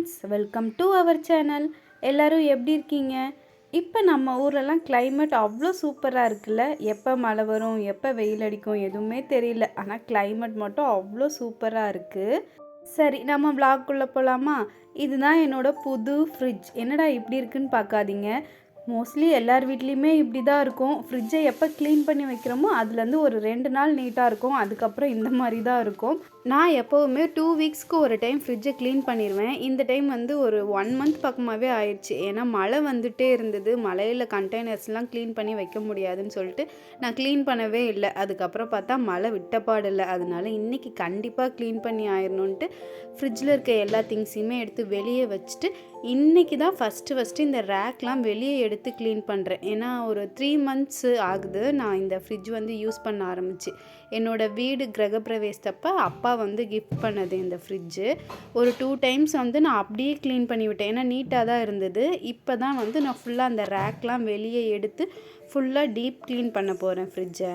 Friends welcome to our channel. எல்லோரும் எப்படி இருக்கீங்க? இப்போ நம்ம ஊரெல்லாம் கிளைமேட் அவ்வளோ சூப்பராக இருக்குல்ல? எப்போ மழை வரும் எப்போ வெயில் அடிக்கும் எதுவுமே தெரியல. ஆனால் கிளைமேட் மட்டும் அவ்வளோ சூப்பராக இருக்குது சரி நம்ம விளாக்குள்ளே போகலாமா இதுதான் என்னோட புது ஃப்ரிட்ஜ் என்னடா இப்படி இருக்குன்னு பார்க்காதீங்க. மோஸ்ட்லி எல்லார் வீட்லேயுமே இப்படி தான் இருக்கும். ஃப்ரிட்ஜை எப்போ க்ளீன் பண்ணி வைக்கிறோமோ அதுலேருந்து ஒரு ரெண்டு நாள் நீட்டாக இருக்கும். அதுக்கப்புறம் இந்த மாதிரி தான் இருக்கும். நான் எப்போவுமே டூ வீக்ஸ்க்கு ஒரு டைம் ஃப்ரிட்ஜை க்ளீன் பண்ணிடுவேன் இந்த டைம் வந்து ஒரு ஒன் மந்த் பக்கமாகவே ஆயிடுச்சு. ஏன்னா மழை வந்துட்டே இருந்தது. மழையில் கண்டெய்னர்ஸ்லாம் க்ளீன் பண்ணி வைக்க முடியாதுன்னு சொல்லிட்டு நான் க்ளீன் பண்ணவே இல்லை. அதுக்கப்புறம் பார்த்தா மழை விட்டப்பாடு இல்லை அதனால இன்றைக்கி கண்டிப்பாக க்ளீன் பண்ணி ஆயிடணுன்ட்டு ஃப்ரிட்ஜில் இருக்க எல்லா திங்ஸையுமே எடுத்து வெளியே வச்சுட்டு இன்றைக்கி தான் ஃபஸ்ட்டு ஃபஸ்ட்டு இந்த ரேக்லாம் வெளியே எடுத்து க்ளீன் பண்ணுறேன் ஏன்னா ஒரு த்ரீ மந்த்ஸு ஆகுது. நான் இந்த ஃப்ரிட்ஜ் வந்து யூஸ் பண்ண ஆரம்பிச்சு. என்னோட வீடு கிரகப்பிரவேசத்தப்போ அப்பா வந்து கிஃப்ட் பண்ணது இந்த ஃப்ரிட்ஜு ஒரு டூ டைம்ஸ் வந்து நான் அப்படியே க்ளீன் பண்ணி விட்டேன். ஏன்னா நீட்டாக தான் இருந்தது. இப்போ தான் வந்து நான் ஃபுல்லாக அந்த ரேக்லாம் வெளியே எடுத்து ஃபுல்லாக டீப் க்ளீன் பண்ண போகிறேன் ஃப்ரிட்ஜை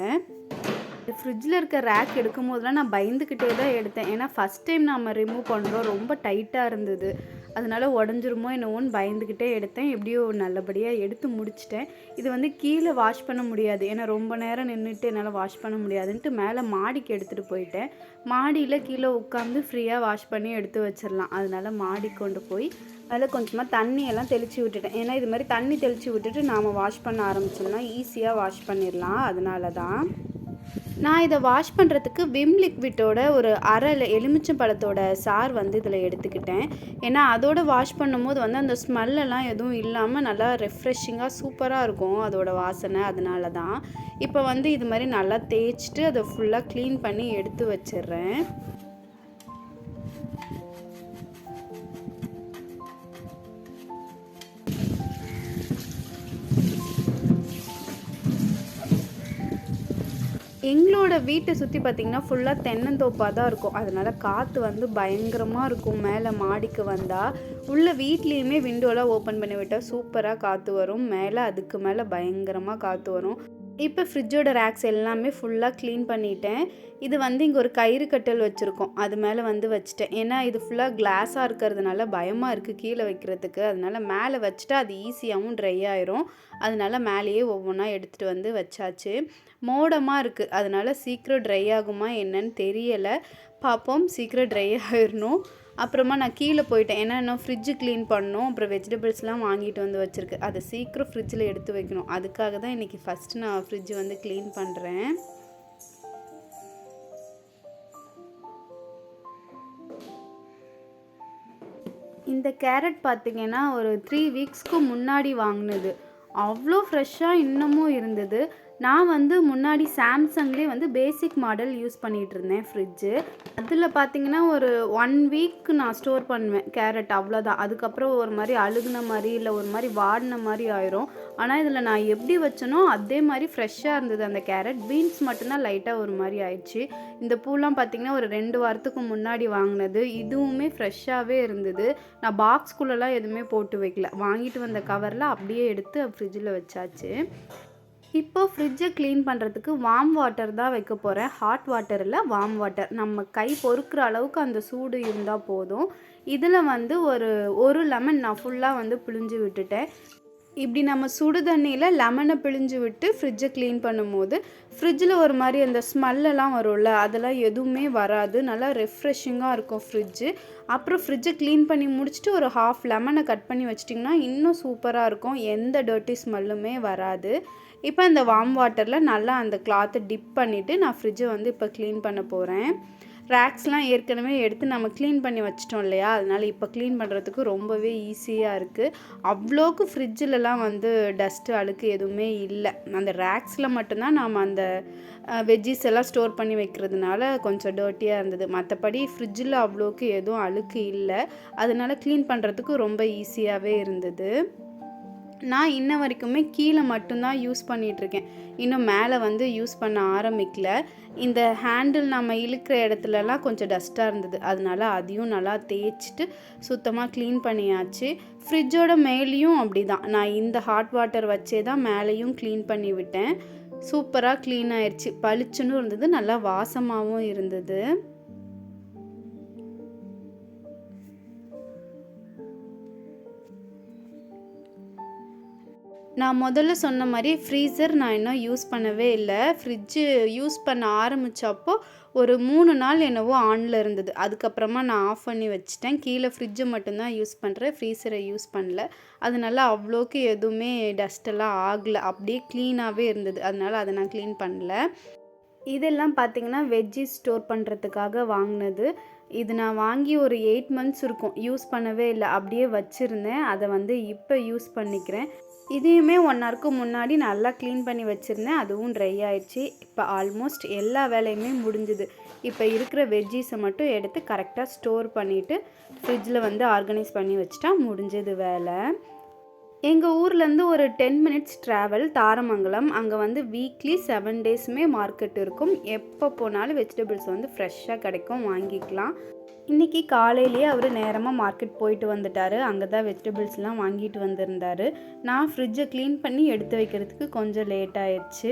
ஃப்ரிட்ஜில் இருக்க ரேக் எடுக்கும் போதெல்லாம் நான் பயந்துக்கிட்டே தான் எடுத்தேன். ஏன்னா ஃபஸ்ட் டைம் நம்ம ரிமூவ் பண்ணுறோம் ரொம்ப டைட்டாக இருந்தது. அதனால உடஞ்சிருமோ என்னவோன்னு பயந்துக்கிட்டே எடுத்தேன். எப்படியோ நல்லபடியாக எடுத்து முடிச்சிட்டேன். இது வந்து கீழே வாஷ் பண்ண முடியாது. ஏன்னா ரொம்ப நேரம் நின்றுட்டு என்னால் வாஷ் பண்ண முடியாதுன்ட்டு மேலே மாடிக்கு எடுத்துகிட்டு போயிட்டேன். மாடியில் கீழே உட்காந்து ஃப்ரீயாக வாஷ் பண்ணி எடுத்து வச்சிடலாம் அதனால மாடி கொண்டு போய் அதில் கொஞ்சமாக தண்ணியெல்லாம் தெளித்து விட்டுட்டேன். ஏன்னா இது மாதிரி தண்ணி தெளித்து விட்டுட்டு நாம் வாஷ் பண்ண ஆரம்பிச்சோம்னா ஈஸியாக வாஷ் பண்ணிடலாம் அதனால தான் நான் இதை வாஷ் பண்ணுறதுக்கு விம் லிக்விட்டோட ஒரு அரை எலுமிச்சம் பழத்தோட சார் வந்து இதில் எடுத்துக்கிட்டேன். ஏன்னா அதோட வாஷ் பண்ணும்போது வந்து அந்த ஸ்மெல்லெல்லாம் எதுவும் இல்லாமல் நல்லா ரெஃப்ரெஷிங்காக சூப்பராக இருக்கும் அதோட வாசனை. அதனால தான் இப்போ வந்து இது மாதிரி நல்லா தேய்ச்சிட்டு அதை ஃபுல்லாக க்ளீன் பண்ணி எடுத்து வச்சிடுறேன். எங்களோட வீட்டை சுற்றி பார்த்தீங்கன்னா ஃபுல்லாக தென்னந்தோப்பாக தான் இருக்கும். அதனால காற்று வந்து பயங்கரமாக இருக்கும். மேலே மாடிக்கு வந்தால் உள்ள வீட்லேயுமே விண்டோலாம் ஓப்பன் பண்ணி விட்டால் சூப்பராக காற்று வரும். மேலே அதுக்கு மேலே பயங்கரமாக காற்று வரும். இப்போ ஃப்ரிட்ஜோட ரேக்ஸ் எல்லாமே ஃபுல்லாக க்ளீன் பண்ணிட்டேன். இது வந்து இங்கே ஒரு கயிறு கட்டல் வச்சுருக்கோம். அது மேலே வந்து வச்சுட்டேன். ஏன்னா இது ஃபுல்லாக கிளாஸாக இருக்கிறதுனால பயமாக இருக்குது கீழே வைக்கிறதுக்கு. அதனால மேலே வச்சுட்டா அது ஈஸியாகவும் ட்ரை ஆயிரும். அதனால மேலேயே ஒவ்வொன்றா எடுத்துகிட்டு வந்து வச்சாச்சு. மோடமாக இருக்குது அதனால சீக்கிரம் ட்ரை ஆகுமா என்னன்னு தெரியலை. பார்ப்போம் சீக்கிரம் ட்ரை ஆயிடணும் அப்புறமா நான் கீழே போயிட்டேன். ஏன்னா இன்னும் ஃப்ரிட்ஜு க்ளீன் பண்ணணும். அப்புறம் வெஜிடபிள்ஸ்லாம் வாங்கிட்டு வந்து வச்சுருக்கு. அதை சீக்கிரம் ஃப்ரிட்ஜில் எடுத்து வைக்கணும். அதுக்காக தான் இன்றைக்கி ஃபஸ்ட்டு நான் ஃப்ரிட்ஜ் வந்து க்ளீன் பண்ணுறேன் இந்த கேரட் பார்த்தீங்கன்னா ஒரு த்ரீ வீக்ஸ்க்கு முன்னாடி வாங்கினது. அவ்வளோ ஃப்ரெஷ்ஷாக இன்னமும் இருந்தது. நான் வந்து முன்னாடி சாம்சங்லேயே வந்து பேசிக் மாடல் யூஸ் பண்ணிகிட்டு இருந்தேன் ஃப்ரிட்ஜு அதில் பார்த்தீங்கன்னா ஒரு ஒன் வீக் நான் ஸ்டோர் பண்ணுவேன் கேரட் அவ்வளோதான் அதுக்கப்புறம் ஒரு மாதிரி அழுகுன மாதிரி இல்லை ஒரு மாதிரி வாடின மாதிரி ஆயிரும். ஆனால் இதில் நான் எப்படி வச்சனோ அதே மாதிரி ஃப்ரெஷ்ஷாக இருந்தது அந்த கேரட் பீன்ஸ் மட்டும்தான் லைட்டாக ஒரு மாதிரி ஆயிடுச்சு. இந்த பூலாம் பார்த்திங்கன்னா ஒரு ரெண்டு வாரத்துக்கு முன்னாடி வாங்கினது. இதுவுமே ஃப்ரெஷ்ஷாகவே இருந்தது. நான் பாக்ஸ்குள்ளெலாம் எதுவுமே போட்டு வைக்கல. வாங்கிட்டு வந்த கவரில் அப்படியே எடுத்து ஃப்ரிட்ஜில் வச்சாச்சு. இப்போ ஃப்ரிட்ஜை க்ளீன் பண்ணுறதுக்கு வார்ம் வாட்டர் தான் வைக்க போகிறேன் ஹாட் வாட்டர் இல்லை வார்ம் வாட்டர் நம்ம கை பொறுக்கிற அளவுக்கு அந்த சூடு இருந்தால் போதும். இதில் வந்து ஒரு ஒரு லெமன் நான் ஃபுல்லாக வந்து பிழிஞ்சு விட்டுட்டேன். இப்படி நம்ம சுடு தண்ணியில் லெமனை பிழிஞ்சு விட்டு ஃப்ரிட்ஜை க்ளீன் பண்ணும்போது ஃப்ரிட்ஜில் ஒரு மாதிரி அந்த ஸ்மெல்லெல்லாம் வரும்ல அதெல்லாம் எதுவுமே வராது. நல்லா ரெஃப்ரெஷிங்காக இருக்கும் ஃப்ரிட்ஜு அப்புறம் ஃப்ரிட்ஜை க்ளீன் பண்ணி முடிச்சுட்டு ஒரு ஹாஃப் லெமனை கட் பண்ணி வச்சிட்டிங்கன்னா இன்னும் சூப்பராக இருக்கும். எந்த டர்ட்டி ஸ்மெல்லுமே வராது. இப்போ இந்த வார்ம் வாட்டரில் நல்லா அந்த கிளாத்தை டிப் பண்ணிவிட்டு நான் ஃப்ரிட்ஜை வந்து இப்போ க்ளீன் பண்ண போகிறேன் ரேக்ஸ்லாம் ஏற்கனவே எடுத்து நம்ம க்ளீன் பண்ணி வச்சிட்டோம் இல்லையா? அதனால் இப்போ க்ளீன் பண்ணுறதுக்கு ரொம்பவே ஈஸியாக இருக்குது அவ்வளோக்கு ஃப்ரிட்ஜிலலாம் வந்து டஸ்ட்டு அழுக்கு எதுவுமே இல்லை. அந்த ரேக்ஸில் மட்டும்தான் நாம் அந்த வெஜ்ஜிஸ் எல்லாம் ஸ்டோர் பண்ணி வைக்கிறதுனால கொஞ்சம் டர்ட்டியாக இருந்தது. மற்றபடி ஃப்ரிட்ஜில் அவ்வளோக்கு எதுவும் அழுக்கு இல்லை. அதனால க்ளீன் பண்ணுறதுக்கு ரொம்ப ஈஸியாகவே இருந்தது. நான் இன்ன வரைக்குமே கீழே மட்டும்தான் யூஸ் பண்ணிகிட்ருக்கேன் இன்னும் மேலே வந்து யூஸ் பண்ண ஆரம்பிக்கல. இந்த ஹேண்டில் நம்ம இழுக்கிற இடத்துலலாம் கொஞ்சம் டஸ்ட்டாக இருந்தது. அதனால அதையும் நல்லா தேய்ச்சிட்டு சுத்தமாக க்ளீன் பண்ணியாச்சு. ஃப்ரிட்ஜோட மேலேயும் அப்படி தான் நான் இந்த ஹாட் வாட்டர் வச்சே தான் மேலேயும் க்ளீன் பண்ணி விட்டேன். சூப்பராக க்ளீன் ஆயிடுச்சு பளிச்சுன்னு இருந்தது. நல்லா வாசமாகவும் இருந்தது. நான் முதல்ல சொன்ன மாதிரி ஃப்ரீசர் நான் இன்னும் யூஸ் பண்ணவே இல்லை. ஃப்ரிட்ஜு யூஸ் பண்ண ஆரம்பித்தப்போ ஒரு மூணு நாள் என்னவோ ஆனில் இருந்தது. அதுக்கப்புறமா நான் ஆஃப் பண்ணி வச்சுட்டேன். கீழே ஃப்ரிட்ஜை மட்டும்தான் யூஸ் பண்ணுறேன் ஃப்ரீசரை யூஸ் பண்ணல. அதனால அவ்வளோக்கு எதுவுமே டஸ்ட்டெல்லாம் ஆகலை. அப்படியே க்ளீனாகவே இருந்தது. அதனால் அதை நான் க்ளீன் பண்ணல. இதெல்லாம் பார்த்தீங்கன்னா வெஜ்ஜி ஸ்டோர் பண்ணுறதுக்காக வாங்கினது. இது நான் வாங்கி ஒரு எயிட் மந்த்ஸ் இருக்கும். யூஸ் பண்ணவே இல்லை. அப்படியே வச்சுருந்தேன். அதை வந்து இப்போ யூஸ் பண்ணிக்கிறேன். இதையுமே ஒன் ஹவருக்கு முன்னாடி நல்லா க்ளீன் பண்ணி வச்சுருந்தேன். அதுவும் ட்ரை ஆயிடுச்சு. இப்போ ஆல்மோஸ்ட் எல்லா வேலையுமே முடிஞ்சுது. இப்போ இருக்கிற வெஜ்ஜீஸை மட்டும் எடுத்து கரெக்டாக ஸ்டோர் பண்ணிவிட்டு ஃப்ரிட்ஜில் வந்து ஆர்கனைஸ் பண்ணி வச்சுட்டா முடிஞ்சது வேலை. எங்கள் ஊர்லேருந்து ஒரு டென் மினிட்ஸ் ட்ராவல் தாரமங்கலம். அங்கே வந்து வீக்லி செவன் டேஸுமே மார்க்கெட் இருக்கும். எப்போ போனாலும் வெஜிடபிள்ஸ் வந்து ஃப்ரெஷ்ஷாக கிடைக்கும். வாங்கிக்கலாம். இன்றைக்கி காலையிலேயே அவர் நேரமாக மார்க்கெட் போயிட்டு வந்துட்டார். அங்கே தான் வெஜிடபிள்ஸ்லாம் வாங்கிட்டு வந்திருந்தார். நான் ஃப்ரிட்ஜை க்ளீன் பண்ணி எடுத்து வைக்கிறதுக்கு கொஞ்சம் லேட் ஆயிடுச்சு.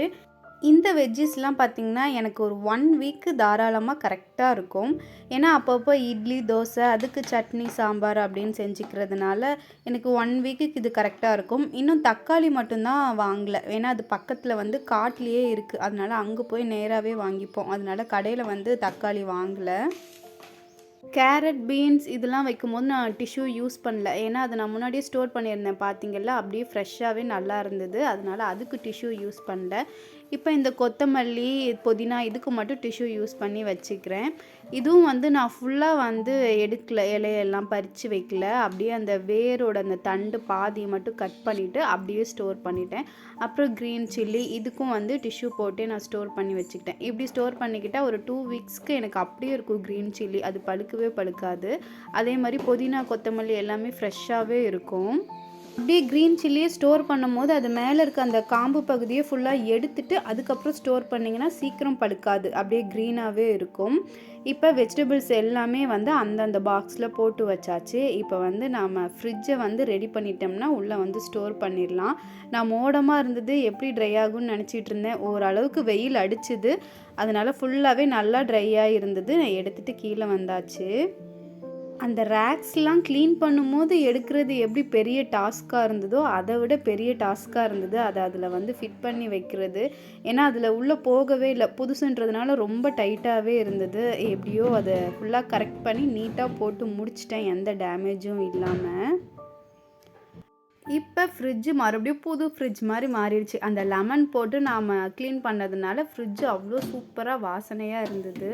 இந்த வெஜ்ஜஸ்லாம் பார்த்திங்கன்னா எனக்கு ஒரு ஒன் வீக்கு தாராளமாக கரெக்டாக இருக்கும். ஏன்னா அப்பப்போ இட்லி தோசை அதுக்கு சட்னி சாம்பார் அப்படின்னு செஞ்சுக்கிறதுனால எனக்கு ஒன் வீக்குக்கு இது கரெக்டாக இருக்கும். இன்னும் தக்காளி மட்டும்தான் வாங்கலை. ஏன்னா அது பக்கத்தில் வந்து காட்டிலேயே இருக்குது அதனால் அங்கே போய் நேராகவே வாங்கிப்போம். அதனால கடையில் வந்து தக்காளி வாங்கலை. கேரட் பீன்ஸ் இதெல்லாம் வைக்கும்போது நான் டிஷ்யூ யூஸ் பண்ணல. ஏன்னா அதை நான் முன்னாடியே ஸ்டோர் பண்ணியிருந்தேன். பார்த்தீங்கல்ல அப்படியே ஃப்ரெஷ்ஷாகவே நல்லா இருந்தது. அதனால் அதுக்கு டிஷ்யூ யூஸ் பண்ணல. இப்போ இந்த கொத்தமல்லி புதினா இதுக்கு மட்டும் டிஷ்யூ யூஸ் பண்ணி வச்சுக்கிறேன். இதுவும் வந்து நான் ஃபுல்லாக வந்து எடுக்கல இலையெல்லாம் பறித்து வைக்கல. அப்படியே அந்த வேரோட அந்த தண்டு பாதியை மட்டும் கட் பண்ணிவிட்டு அப்படியே ஸ்டோர் பண்ணிட்டேன். அப்புறம் க்ரீன் சில்லி இதுக்கும் வந்து டிஷ்யூ போட்டு நான் ஸ்டோர் பண்ணி வச்சுக்கிட்டேன். இப்படி ஸ்டோர் பண்ணிக்கிட்டால் ஒரு டூ வீக்ஸ்க்கு எனக்கு அப்படியே இருக்கும் க்ரீன் சில்லி அது பழுக்கவே பழுக்காது. அதே மாதிரி புதினா கொத்தமல்லி எல்லாமே ஃப்ரெஷ்ஷாகவே இருக்கும். அப்படியே க்ரீன் சில்லியை ஸ்டோர் பண்ணும்போது அது மேலே இருக்க அந்த காம்பு பகுதியை ஃபுல்லாக எடுத்துட்டு அதுக்கப்புறம் ஸ்டோர் பண்ணிங்கன்னா சீக்கிரம் பழுக்காது அப்படியே க்ரீனாகவே இருக்கும். இப்போ வெஜிடபிள்ஸ் எல்லாமே வந்து அந்தந்த பாக்ஸில் போட்டு வச்சாச்சு. இப்போ வந்து நாம் ஃப்ரிட்ஜை வந்து ரெடி பண்ணிட்டோம்னா உள்ளே வந்து ஸ்டோர் பண்ணிடலாம். நான் மோடமாக இருந்தது எப்படி ட்ரை ஆகும்னு நினச்சிட்டு இருந்தேன். ஓரளவுக்கு வெயில் அடிச்சுது. அதனால் ஃபுல்லாகவே நல்லா ட்ரையாக இருந்தது. நான் எடுத்துகிட்டு கீழே வந்தாச்சு. அந்த ரேக்ஸ்லாம் க்ளீன் பண்ணும்போது எடுக்கிறது எப்படி பெரிய டாஸ்க்காக இருந்ததோ அதை விட பெரிய டாஸ்க்காக இருந்தது. அதை அதில் வந்து ஃபிட் பண்ணி வைக்கிறது. ஏன்னா அதில் உள்ளே போகவே இல்லை. புதுசுன்றதுனால ரொம்ப டைட்டாகவே இருந்தது. எப்படியோ அதை ஃபுல்லாக கரெக்ட் பண்ணி நீட்டாக போட்டு முடிச்சிட்டேன். எந்த டேமேஜும் இல்லாமல் இப்போ ஃப்ரிட்ஜு மறுபடியும் புது ஃப்ரிட்ஜ் மாதிரி மாறிடுச்சு. அந்த லெமன் போட்டு நாம் க்ளீன் பண்ணதுனால ஃப்ரிட்ஜு அவ்வளோ சூப்பராக வாசனையாக இருந்தது.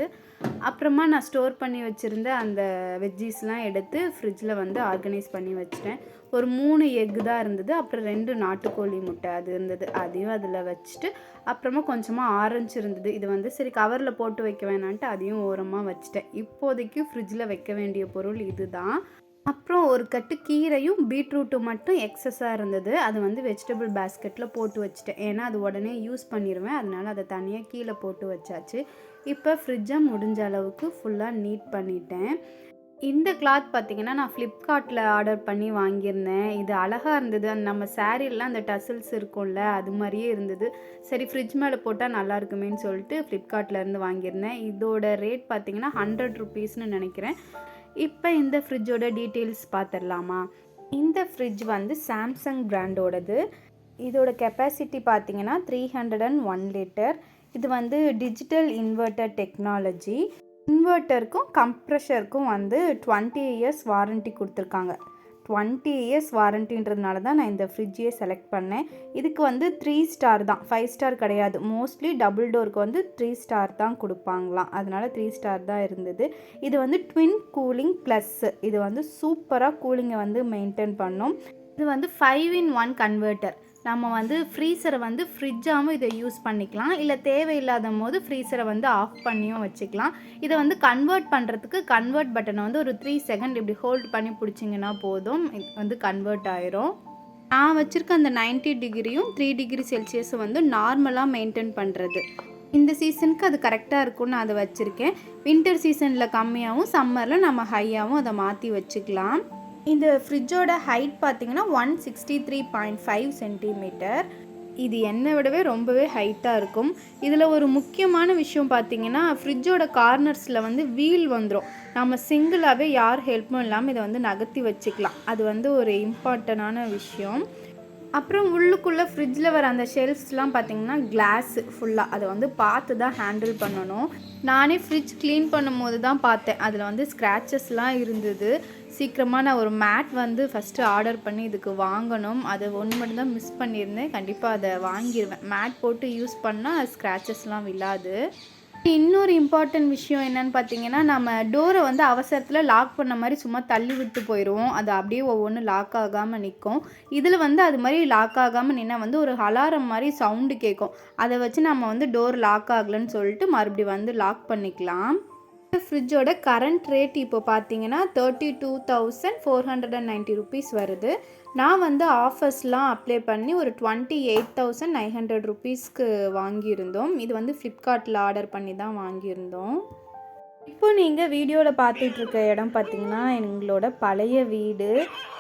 அப்புறமா நான் ஸ்டோர் பண்ணி வச்சுருந்த அந்த வெஜ்ஜீஸ்லாம் எடுத்து ஃப்ரிட்ஜில் வந்து ஆர்கனைஸ் பண்ணி வச்சிட்டேன். ஒரு மூணு எக்கு தான் இருந்தது. அப்புறம் ரெண்டு நாட்டுக்கோழி முட்டை அது இருந்தது. அதையும் அதில் வச்சுட்டு அப்புறமா கொஞ்சமாக ஆரஞ்சு இருந்தது. இது வந்து சரி கவரில் போட்டு வைக்க வேணான்ட்டு அதையும் ஓரமாக வச்சுட்டேன். இப்போதைக்கு ஃப்ரிட்ஜில் வைக்க வேண்டிய பொருள் இதுதான். அப்புறம் ஒரு கட்டு கீரையும் பீட்ரூட்டும் மட்டும் எக்ஸஸாக இருந்தது. அது வந்து வெஜிடபிள் பேஸ்கெட்டில் போட்டு வச்சுட்டேன். ஏன்னா அது உடனே யூஸ் பண்ணிடுவேன் அதனால் அதை தனியாக கீழே போட்டு வச்சாச்சு. இப்போ ஃப்ரிட்ஜை முடிஞ்ச அளவுக்கு ஃபுல்லாக நீட் பண்ணிட்டேன். இந்த கிளாத் பார்த்திங்கன்னா நான் ஃப்ளிப்கார்ட்டில் ஆர்டர் பண்ணி வாங்கியிருந்தேன். இது அழகாக இருந்தது. அந்த நம்ம சாரீலாம் அந்த டசில்ஸ் இருக்கும்ல அது மாதிரியே இருந்தது. சரி ஃப்ரிட்ஜ் மேலே போட்டால் நல்லா இருக்குமேன்னு சொல்லிட்டு ஃப்ளிப்கார்ட்லேருந்து வாங்கியிருந்தேன். இதோட ரேட் பார்த்திங்கன்னா ஹண்ட்ரட் ருபீஸ்னு நினைக்கிறேன். இப்போ இந்த ஃப்ரிட்ஜோட டீட்டெயில்ஸ் பார்த்துடலாமா இந்த ஃப்ரிட்ஜ் வந்து சாம்சங் பிராண்டோடது இதோட கெப்பாசிட்டி பார்த்தீங்கன்னா three hundred and one litre இது வந்து டிஜிட்டல் இன்வெர்ட்டர் டெக்னாலஜி இன்வெர்ட்டருக்கும் கம்ப்ரெஷருக்கும் வந்து டுவெண்ட்டி இயர்ஸ் வாரண்ட்டி கொடுத்துருக்காங்க. டுவெண்ட்டி இயர்ஸ் வாரண்டின்றதுனால தான் நான் இந்த ஃப்ரிட்ஜையே செலக்ட் பண்ணேன். இதுக்கு வந்து த்ரீ ஸ்டார் தான். ஃபைவ் ஸ்டார் கிடையாது. மோஸ்ட்லி டபுள் டோருக்கு வந்து த்ரீ ஸ்டார் தான் கொடுப்பாங்களாம். அதனால் த்ரீ ஸ்டார் தான் இருந்தது. இது வந்து ட்வின் கூலிங் ப்ளஸ்ஸு இது வந்து சூப்பராக கூலிங்கை வந்து மெயின்டைன் பண்ணும். இது வந்து ஃபைவ் இன் ஒன் கன்வெர்ட்டர் நம்ம வந்து ஃப்ரீசரை வந்து ஃப்ரிட்ஜாகவும் இதை யூஸ் பண்ணிக்கலாம். இல்லை தேவையில்லாத போது ஃப்ரீசரை வந்து ஆஃப் பண்ணியும் வச்சுக்கலாம். இதை வந்து கன்வெர்ட் பண்ணுறதுக்கு கன்வெர்ட் பட்டனை வந்து ஒரு த்ரீ செகண்ட் இப்படி ஹோல்ட் பண்ணி பிடிச்சிங்கன்னா போதும். இது வந்து கன்வெர்ட் ஆயிரும். நான் வச்சுருக்க அந்த 90 டிகிரியும் த்ரீ டிகிரி செல்சியஸும் வந்து நார்மலாக மெயின்டைன் பண்ணுறது இந்த சீசனுக்கு அது கரெக்டாக இருக்கும்னு நான் அதை வச்சுருக்கேன். வின்டர் சீசனில் கம்மியாகவும் சம்மரில் நம்ம ஹையாகவும் அதை மாற்றி வச்சுக்கலாம். இந்த ஃப்ரிட்ஜோட ஹைட் பார்த்தீங்கன்னா one sixty three point five centimetre இது என்னை விடவே ரொம்பவே ஹைட்டாக இருக்கும். இதில் ஒரு முக்கியமான விஷயம் பார்த்தீங்கன்னா ஃப்ரிட்ஜோட கார்னர்ஸில் வந்து வீல் வந்துடும் நம்ம சிங்கிளாகவே யார் ஹெல்ப்பும் இல்லாமல் இதை வந்து நகர்த்தி வச்சுக்கலாம். அது வந்து ஒரு இம்பார்ட்டண்டான விஷயம். அப்புறம் உள்ளுக்குள்ளே ஃப்ரிட்ஜில் வர அந்த ஷெல்ஃப்ஸ்லாம் பார்த்திங்கன்னா கிளாஸ் ஃபுல்லாக அதை வந்து பார்த்து தான் ஹேண்டில் பண்ணணும். நானே ஃப்ரிட்ஜ் க்ளீன் பண்ணும்போது தான் பார்த்தேன். அதில் வந்து ஸ்க்ராச்சஸ்லாம் இருந்தது. சீக்கிரமாக நான் ஒரு மேட் வந்து ஃபஸ்ட்டு ஆர்டர் பண்ணி இதுக்கு வாங்கணும். அதை ஒன்று மட்டும்தான் மிஸ் பண்ணியிருந்தேன். கண்டிப்பாக அதை வாங்கிடுவேன் மேட் போட்டு யூஸ் பண்ணால் ஸ்க்ராச்சஸ்லாம் விழாது. இன்னொரு இம்பார்ட்டன்ட் விஷயம் என்னன்னு பார்த்தீங்கன்னா நம்ம டோரை வந்து அவசரத்தில் லாக் பண்ண மாதிரி சும்மா தள்ளி விட்டு போயிடுவோம் அது அப்படியே ஒவ்வொன்றும் லாக் ஆகாமல் நிற்கும் இதில் வந்து அது மாதிரி லாக் ஆகாமல் நின்னா வந்து ஒரு அலாரம் மாதிரி சவுண்டு கேட்கும் அதை வச்சு நம்ம வந்து டோர் லாக் ஆகலைன்னு சொல்லிட்டு மறுபடியும் வந்து லாக் பண்ணிக்கலாம். ஃப்ரிட்ஜோட கரண்ட் ரேட் இப்போ பார்த்தீங்கன்னா thirty two thousand four hundred and ninety rupees வருது. நான் வந்து ஆஃபர்ஸ்லாம் அப்ளை பண்ணி ஒரு twenty eight thousand nine hundred ருபீஸ்க்கு வாங்கியிருந்தோம். இது வந்து ஃப்ளிப்கார்ட்டில் ஆர்டர் பண்ணி தான் வாங்கியிருந்தோம். இப்போ நீங்கள் வீடியோவில் பார்த்துட்ருக்க இடம் பார்த்தீங்கன்னா எங்களோட பழைய வீடு.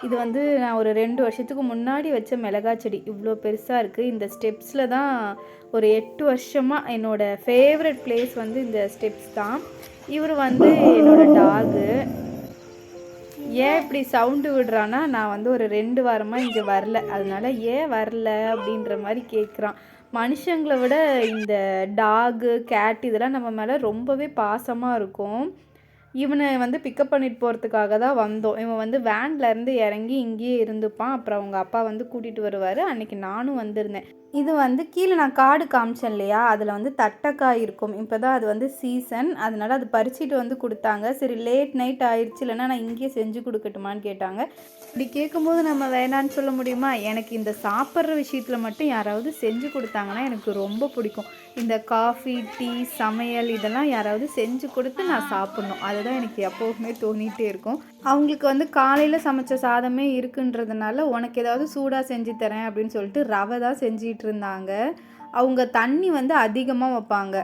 இது வந்து நான் ஒரு ரெண்டு வருஷத்துக்கு முன்னாடி வச்ச மிளகா செடி. இவ்வளோ பெருசாக இருக்குது இந்த ஸ்டெப்ஸில் தான் ஒரு எட்டு வருஷமாக என்னோடய ஃபேவரட் பிளேஸ் வந்து இந்த ஸ்டெப்ஸ் தான். இவர் வந்து என்னோட டாகு ஏன் இப்படி சவுண்டு விடுறான்னா நான் வந்து ஒரு ரெண்டு வாரமாக இங்கே வரல. அதனால ஏன் வரல அப்படின்ற மாதிரி கேட்குறான் மனுஷங்களை விட இந்த டாகு கேட் இதெல்லாம் நம்ம மேலே ரொம்பவே பாசமாக இருக்கும். இவனை வந்து பிக்கப் பண்ணிட்டு போகிறதுக்காக தான் வந்தோம். இவன் வந்து வேன்லேருந்து இறங்கி இங்கேயே இருந்துப்பான். அப்புறம் அவங்க அப்பா வந்து கூட்டிகிட்டு வருவார். அன்னைக்கு நானும் வந்திருந்தேன். இது வந்து கீழே நான் காடு காமிச்சேன் இல்லையா? அதில் வந்து தட்டக்காய் இருக்கும். இப்போ தான் அது வந்து சீசன் அதனால் அது பறிச்சிட்டு வந்து கொடுத்தாங்க. சரி லேட் நைட் ஆயிடுச்சு இல்லைன்னா நான் இங்கேயே செஞ்சு கொடுக்கட்டுமான்னு கேட்டாங்க. இப்படி கேட்கும்போது நம்ம வேணான்னு சொல்ல முடியுமா? எனக்கு இந்த சாப்பிட்ற விஷயத்தில் மட்டும் யாராவது செஞ்சு கொடுத்தாங்கன்னா எனக்கு ரொம்ப பிடிக்கும். இந்த காஃபி டீ சமையல் இதெல்லாம் யாராவது செஞ்சு கொடுத்து நான் சாப்பிட்ணும். அதுதான் எனக்கு எப்போவுமே தோணிகிட்டே இருக்கும். அவங்களுக்கு வந்து காலையில் சமைச்ச சாதமே இருக்குன்றதுனால உனக்கு ஏதாவது சூடாக செஞ்சு தரேன் அப்படின்னு சொல்லிட்டு ரவை தான் செஞ்சிட்டு இருந்தாங்க. அவங்க தண்ணி வந்து அதிகமாக வைப்பாங்க.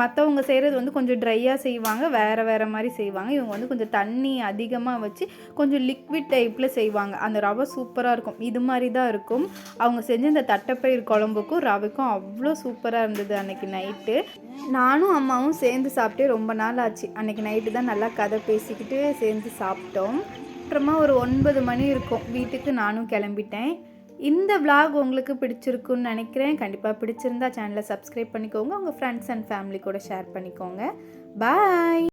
மற்றவங்க செய்கிறது வந்து கொஞ்சம் ட்ரையாக செய்வாங்க. வேறு வேறு மாதிரி செய்வாங்க. இவங்க வந்து கொஞ்சம் தண்ணி அதிகமாக வச்சு கொஞ்சம் லிக்விட் டைப்பில் செய்வாங்க. அந்த ரவை சூப்பராக இருக்கும். இது மாதிரி தான் இருக்கும். அவங்க செஞ்ச இந்த தட்டைப்பயிர் குழம்புக்கும் ரவைக்கும் அவ்வளோ சூப்பராக இருந்தது அன்னைக்கு நைட்டு நானும் அம்மாவும் சேர்ந்து சாப்பிட்டே ரொம்ப நாள் ஆச்சு. அன்னைக்கு நைட்டு தான் நல்லா கதை பேசிக்கிட்டு சேர்ந்து சாப்பிட்டோம். அப்புறமா ஒரு ஒன்பது மணி இருக்கும். வீட்டுக்கு நானும் கிளம்பிட்டேன். இந்த vlog உங்களுக்கு பிடிச்சிருக்குன்னு நினைக்கிறேன். கண்டிப்பாக பிடிச்சிருந்தா சேனலை சப்ஸ்கிரைப் பண்ணிக்கோங்க. உங்கள் ஃப்ரெண்ட்ஸ் அண்ட் ஃபேமிலி கூட ஷேர் பண்ணிக்கோங்க. பாய்